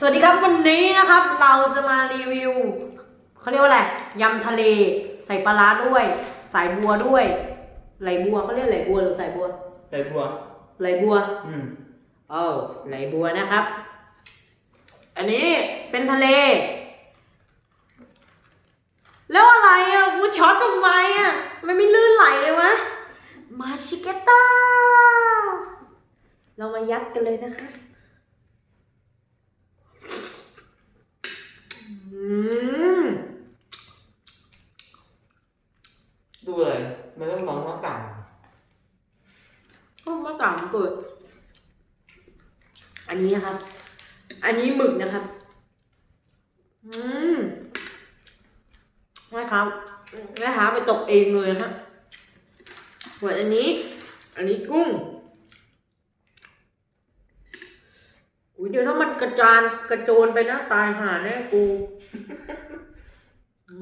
สวัสดีครับวันนี้นะครับ เราจะมารีวิวเขาเรียกว่าอะไรยำทะเล ใส่ปลาร้าด้วย สายบัวด้วย ไหลบัวเขาเรียกไหลบัวหรือสายบัว ใส่บัวไหลบัวอืมเออไหลบัวนะครับ อันนี้เป็นทะเล แล้วอะไรอะกูช็อตทำไมอะมันไม่ลื่นไหลเลยวะมาชิเกต้า เรามายัดกันเลยนะคะ อืม ดู เลยไม่ต้องมองว่าต่างก็มาต่างเปิด อันนี้นะครับ อันนี้หมึกนะครับ อืมแม่ครับแม่ค้าไปตกเองเลยนะครับส่วนอันนี้ อันนี้กุ้งอุ้ยเดี๋ยวถ้ามันกระจานกระโจนไปนะตายห่าแน่กู อื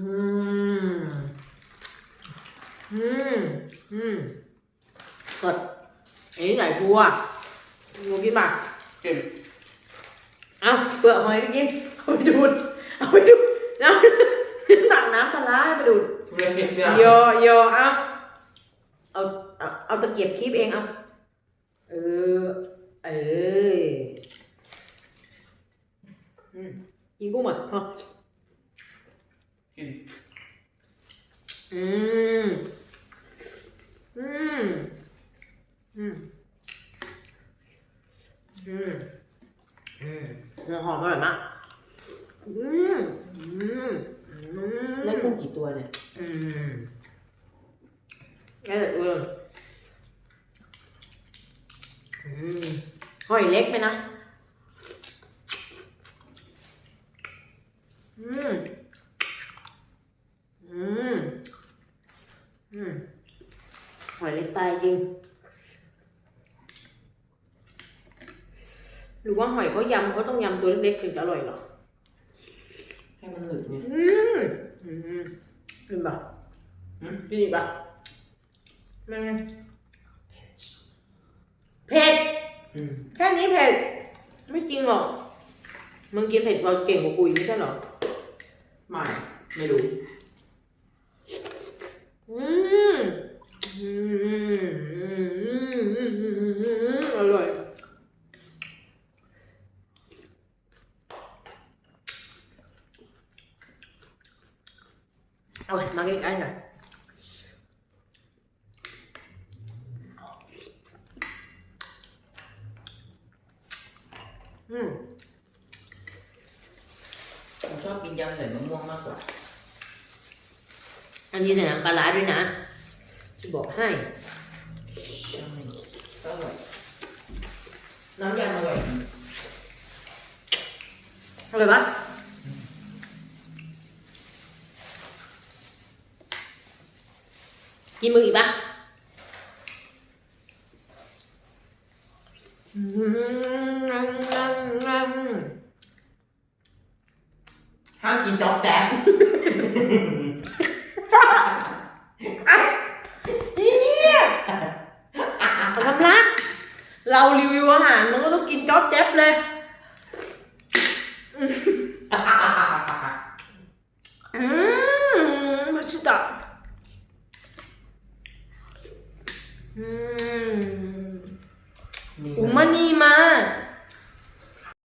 ม อืมอืมสดอันนี้ไหนบัวบัวกินปะเก็บเอาเปลือกหอยไปกินเอาไปดูดเอาไปดูดน้ำตักน้ำปลาร้าให้ไปดูดเรียนเก็บเนี่ยโยโยเอาเอาเอาเอาตะเกียบคีบเองเอาเออเอออืมกินกุ้งอะเอากิน อืม อืม อืม อืม อืมหัวหอมอร่อยมากอืม อืม อืมได้กุ้งกี่ตัวเนี่ยอืมแล้วเอออืมหอยเล็กไหมนะ อืม อืม อืม หอยเล็กไปจริง หรือว่าหอยเขายำเขาต้องยำตัวเล็กๆถึงจะอร่อยเหรอ ให้มันหนึบเนี่ยอืมอืมกินปะอืมกินอีกปะมันเผ็ดอืมแค่นี้เผ็ด ไม่จริงหรอก มึงกินเผ็ดเราเก่งกว่ากูอีกไม่ใช่เหรอ ไม่ ไม่รู้ อืม อืม อืม อืม อืม อืม อืมอร่อย เอามาใกล้ๆหน่อยอืมผมชอบกินยำใส่มะม่วงมากกว่า อันนี้ใส่น้ำปลาร้าด้วยนะจะบอกให้ใช่ก็อร่อยน้ำยำอร่อยอะไรปะกินมืออีกปะ อืมห้ามกินจอบแจ๊บเฮียทำรักเรารีวิ วอาหา